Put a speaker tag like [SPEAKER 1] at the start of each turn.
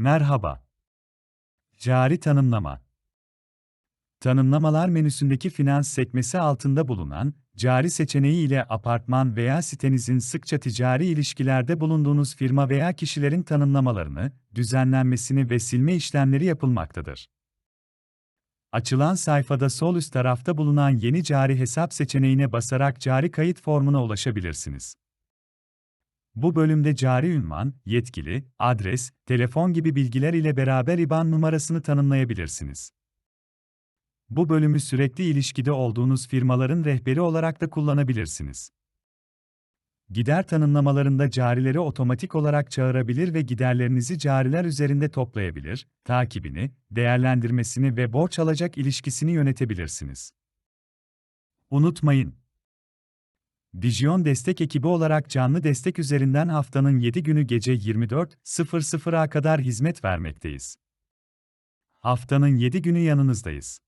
[SPEAKER 1] Merhaba. Cari tanımlama. Tanımlamalar menüsündeki finans sekmesi altında bulunan, cari seçeneği ile apartman veya sitenizin sıkça ticari ilişkilerde bulunduğunuz firma veya kişilerin tanımlamalarını, düzenlenmesini ve silme işlemleri yapılmaktadır. Açılan sayfada sol üst tarafta bulunan yeni cari hesap seçeneğine basarak cari kayıt formuna ulaşabilirsiniz. Bu bölümde cari ünvan, yetkili, adres, telefon gibi bilgiler ile beraber IBAN numarasını tanımlayabilirsiniz. Bu bölümü sürekli ilişkide olduğunuz firmaların rehberi olarak da kullanabilirsiniz. Gider tanımlamalarında carileri otomatik olarak çağırabilir ve giderlerinizi cariler üzerinde toplayabilir, takibini, değerlendirmesini ve borç alacak ilişkisini yönetebilirsiniz. Unutmayın, Vizyon destek ekibi olarak canlı destek üzerinden haftanın 7 günü gece 24.00'a kadar hizmet vermekteyiz. Haftanın 7 günü yanınızdayız.